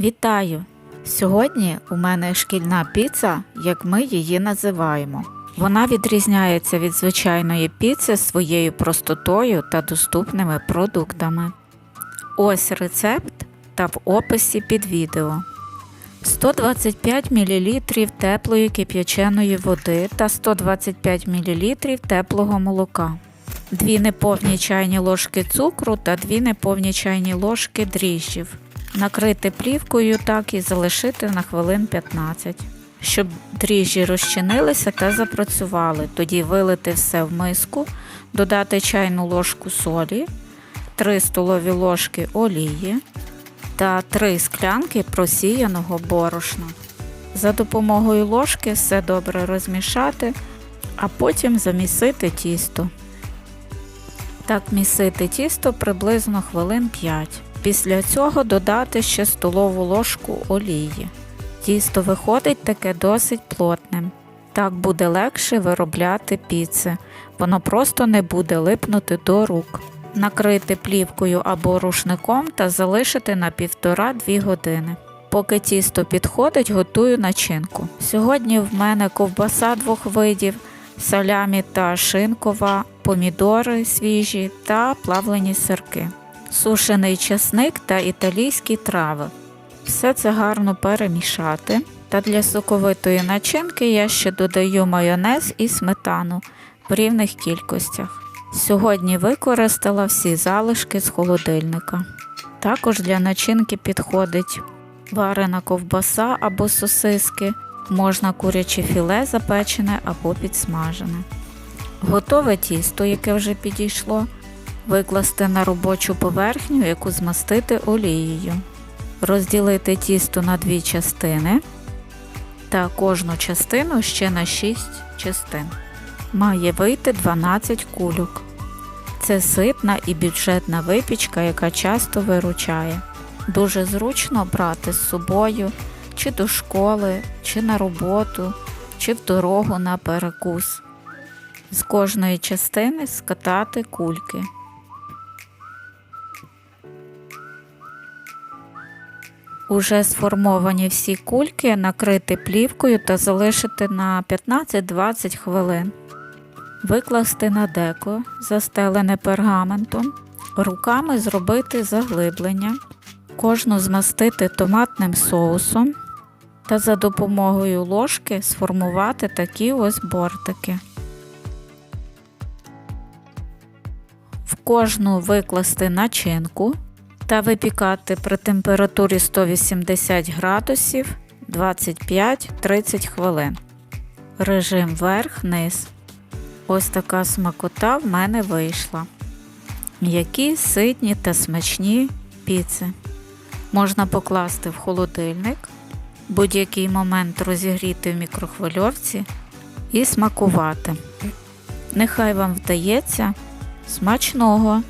Вітаю! Сьогодні у мене шкільна піца, як ми її називаємо. Вона відрізняється від звичайної піци своєю простотою та доступними продуктами. Ось рецепт та в описі під відео. 125 мл теплої кип'яченої води та 125 мл теплого молока. 2 неповні чайні ложки цукру та 2 неповні чайні ложки дріжджів. Накрити плівкою так і залишити на хвилин 15. Щоб дріжджі розчинилися та запрацювали, тоді вилити все в миску, додати чайну ложку солі, 3 столові ложки олії та 3 склянки просіяного борошна. За допомогою ложки все добре розмішати, а потім замісити тісто. Так місити тісто приблизно хвилин 5. Після цього додати ще столову ложку олії. Тісто виходить таке досить плотним. Так буде легше виробляти піци, воно просто не буде липнути до рук. Накрити плівкою або рушником та залишити на 1,5-2 години. Поки тісто підходить, готую начинку. Сьогодні в мене ковбаса двох видів, салямі та шинкова, помідори свіжі та плавлені сирки, сушений часник та італійські трави. Все це гарно перемішати. Та для соковитої начинки я ще додаю майонез і сметану в рівних кількостях. Сьогодні використала всі залишки з холодильника. Також для начинки підходить варена ковбаса або сосиски, можна куряче філе запечене або підсмажене. Готове тісто, яке вже підійшло, викласти на робочу поверхню, яку змастити олією, розділити тісто на дві частини та кожну частину ще на 6 частин. Має вийти 12 кульок. Це ситна і бюджетна випічка, яка часто виручає. Дуже зручно брати з собою чи до школи, чи на роботу, чи в дорогу на перекус. З кожної частини скатати кульки. Уже сформовані всі кульки накрити плівкою та залишити на 15-20 хвилин. Викласти на деко, застелене пергаментом, руками зробити заглиблення, кожну змастити томатним соусом та за допомогою ложки сформувати такі ось бортики. В кожну викласти начинку та випікати при температурі 180 градусів 25-30 хвилин. Режим верх-низ. Ось така смакота в мене вийшла. М'які, ситні та смачні піци. Можна покласти в холодильник, будь-який момент розігріти в мікрохвильовці і смакувати. Нехай вам вдається смачного!